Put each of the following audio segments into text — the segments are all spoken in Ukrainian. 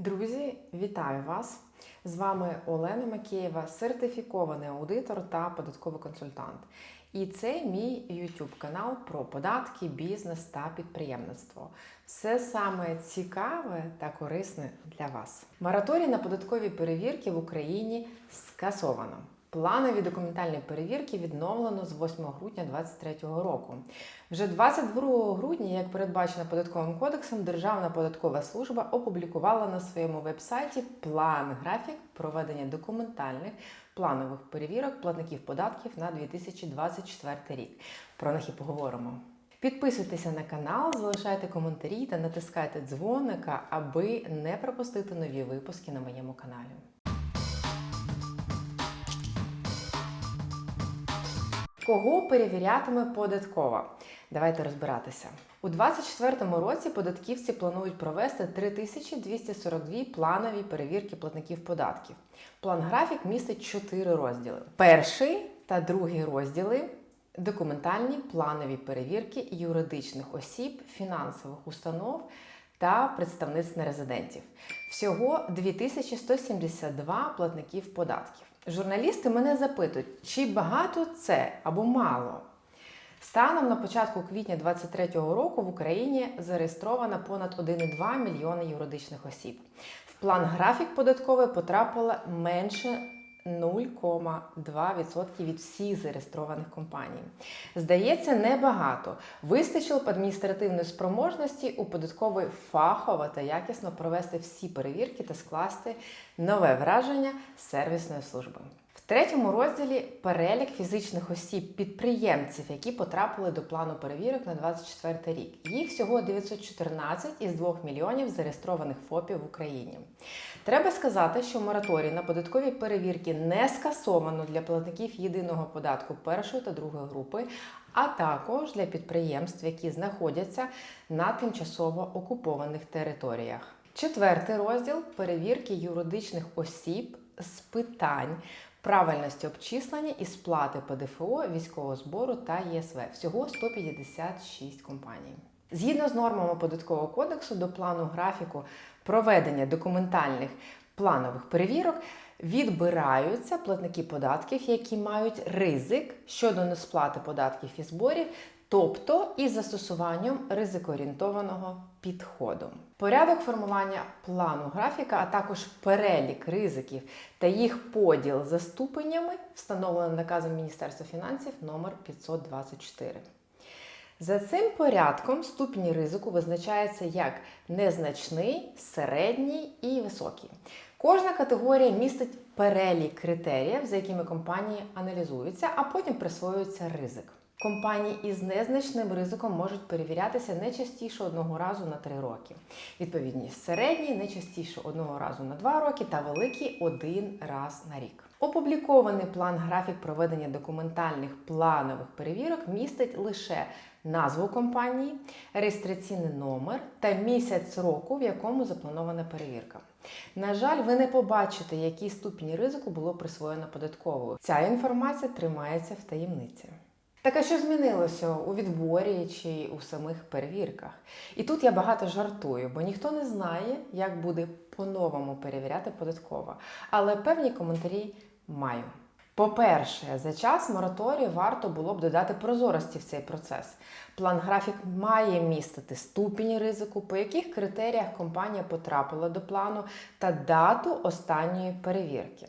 Друзі, вітаю вас! З вами Олена Макеєва, сертифікований аудитор та податковий консультант. І це мій YouTube канал про податки, бізнес та підприємництво. Все саме цікаве та корисне для вас. Мораторій на податкові перевірки в Україні скасовано. Планові документальні перевірки відновлено з 8 грудня 2023 року. Вже 22 грудня, як передбачено податковим кодексом, Державна податкова служба опублікувала на своєму вебсайті план графік проведення документальних планових перевірок платників податків на 2024 рік. Про них і поговоримо. Підписуйтеся на канал, залишайте коментарі та натискайте дзвоника, аби не пропустити нові випуски на моєму каналі. Кого перевірятиме податкова? Давайте розбиратися. У 2024 році податківці планують провести 3242 планові перевірки платників податків. План графік містить 4 розділи. Перший та другий розділи документальні планові перевірки юридичних осіб, фінансових установ та представництв нерезидентів. Всього 2172 платників податків. Журналісти мене запитують, чи багато це або мало. Станом на початку квітня 2023 року в Україні зареєстровано понад 1,2 мільйони юридичних осіб. В план графік податковий потрапило менше 0,2% від всіх зареєстрованих компаній. Здається, небагато. Вистачило б адміністративної спроможності у податкової фахово та якісно провести всі перевірки та скласти нове враження сервісної служби. Третьому розділі перелік фізичних осіб підприємців, які потрапили до плану перевірок на 2024 рік. Їх всього 914 із 2 мільйонів зареєстрованих ФОПів в Україні. Треба сказати, що мораторій на податкові перевірки не скасовано для платників єдиного податку першої та другої групи, а також для підприємств, які знаходяться на тимчасово окупованих територіях. Четвертий розділ перевірки юридичних осіб з питань правильності обчислення і сплати ПДФО, військового збору та ЄСВ. Всього 156 компаній. Згідно з нормами податкового кодексу, до плану графіку проведення документальних планових перевірок відбираються платники податків, які мають ризик щодо несплати податків і зборів, тобто із застосуванням ризикоорієнтованого підходу. Порядок формування плану графіка, а також перелік ризиків та їх поділ за ступенями встановлено наказом Міністерства фінансів номер 524. За цим порядком ступінь ризику визначається як незначний, середній і високий. Кожна категорія містить перелік критеріїв, за якими компанії аналізуються, а потім присвоюється ризик. Компанії із незначним ризиком можуть перевірятися не частіше одного разу на 3 роки. Відповідність середній не частіше одного разу на 2 роки та великий один раз на рік. Опублікований план графік проведення документальних планових перевірок містить лише назву компанії, реєстраційний номер та місяць року, в якому запланована перевірка. На жаль, ви не побачите, який ступінь ризику було присвоєно податковою. Ця інформація тримається в таємниці. Так а що змінилося у відборі чи у самих перевірках? І тут я багато жартую, бо ніхто не знає, як буде по-новому перевіряти податкова. Але певні коментарі маю. По-перше, за час мораторію варто було б додати прозорості в цей процес. План графік має містити ступінь ризику, по яких критеріях компанія потрапила до плану та дату останньої перевірки.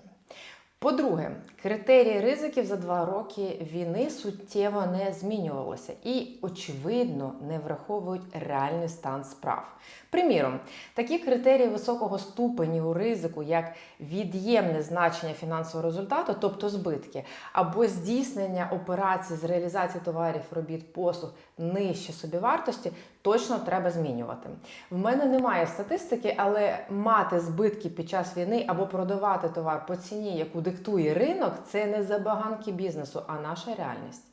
По-друге, критерії ризиків за два роки війни суттєво не змінювалися і, очевидно, не враховують реальний стан справ. Приміром, такі критерії високого ступеню ризику, як від'ємне значення фінансового результату, тобто збитки, або здійснення операцій з реалізації товарів, робіт, послуг нижче собівартості, точно треба змінювати. В мене немає статистики, але мати збитки під час війни або продавати товар по ціні, яку диктує ринок, це не забаганки бізнесу, а наша реальність.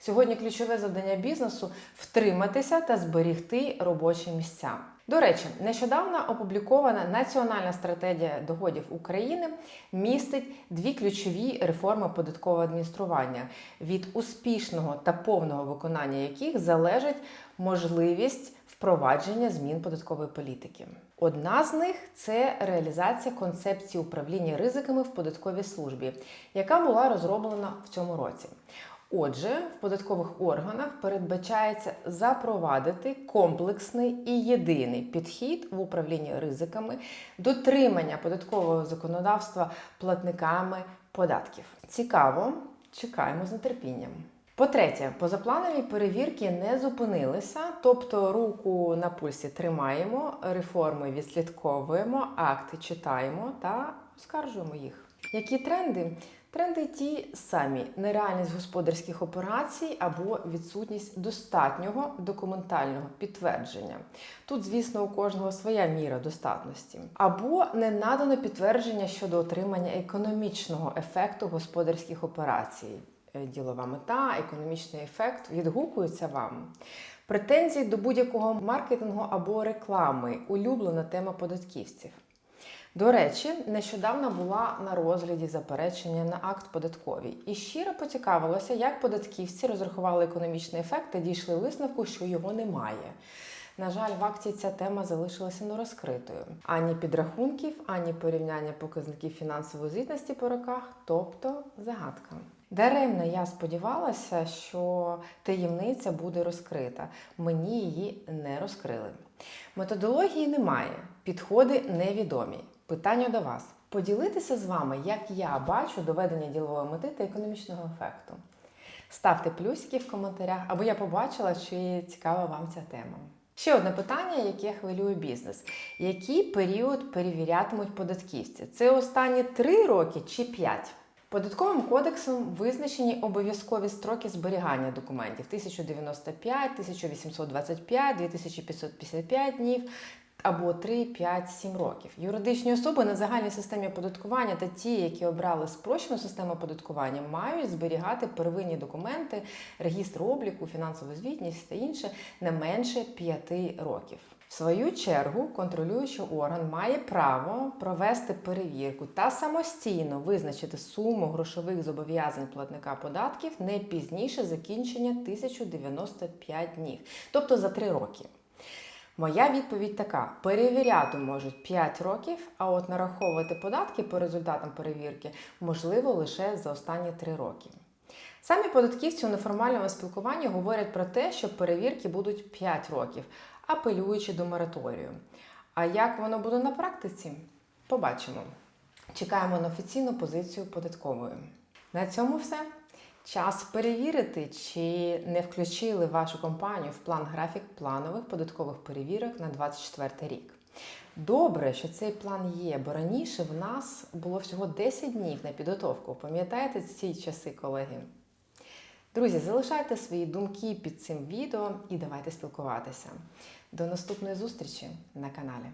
Сьогодні ключове завдання бізнесу втриматися та зберігти робочі місця. До речі, нещодавно опублікована Національна стратегія доходів України містить дві ключові реформи податкового адміністрування, від успішного та повного виконання яких залежить можливість впровадження змін податкової політики. Одна з них це реалізація концепції управління ризиками в податковій службі, яка була розроблена в цьому році. Отже, в податкових органах передбачається запровадити комплексний і єдиний підхід в управлінні ризиками, дотримання податкового законодавства платниками податків. Цікаво, чекаємо з нетерпінням. По-третє, позапланові перевірки не зупинилися, тобто руку на пульсі тримаємо, реформи відслідковуємо, акти читаємо та оскаржуємо їх. Які тренди? Тренди ті самі: нереальність господарських операцій або відсутність достатнього документального підтвердження. Тут, звісно, у кожного своя міра достатності, або не надано підтвердження щодо отримання економічного ефекту господарських операцій. Е, Ділова мета, економічний ефект відгукуються вам. Претензії до будь-якого маркетингу або реклами улюблена тема податківців. До речі, нещодавно була на розгляді заперечення на акт податковий і щиро поцікавилася, як податківці розрахували економічний ефект та дійшли висновку, що його немає. На жаль, в акції ця тема залишилася нерозкритою. Ані підрахунків, ані порівняння показників фінансової звітності по роках, тобто загадка. Даремно я сподівалася, що таємниця буде розкрита. Мені її не розкрили. Методології немає, підходи невідомі. Питання до вас: поділитися з вами, як я бачу доведення ділової мети та економічного ефекту. Ставте плюсики в коментарях, або я побачила, чи цікава вам ця тема. Ще одне питання, яке хвилює бізнес: який період перевірятимуть податківці? Це останні 3 роки чи 5? Податковим кодексом визначені обов'язкові строки зберігання документів 1095, 1825, 2555 днів або 3, 5, 7 років. Юридичні особи на загальній системі оподаткування та ті, які обрали спрощену систему оподаткування, мають зберігати первинні документи, регістр обліку, фінансову звітність та інше не менше 5 років. В свою чергу контролюючий орган має право провести перевірку та самостійно визначити суму грошових зобов'язань платника податків не пізніше закінчення 1095 днів, тобто за 3 роки. Моя відповідь така: перевіряти можуть 5 років, а от нараховувати податки по результатам перевірки можливо лише за останні 3 роки. Самі податківці у неформальному спілкуванні говорять про те, що перевірки будуть 5 років, апелюючи до мораторію. А як воно буде на практиці? Побачимо. Чекаємо на офіційну позицію податкової. На цьому все. Час перевірити, чи не включили вашу компанію в план графік планових податкових перевірок на 24 рік. Добре, що цей план є, бо раніше в нас було всього 10 днів на підготовку. Пам'ятаєте ці часи, колеги? Друзі, залишайте свої думки під цим відео і давайте спілкуватися. До наступної зустрічі на каналі.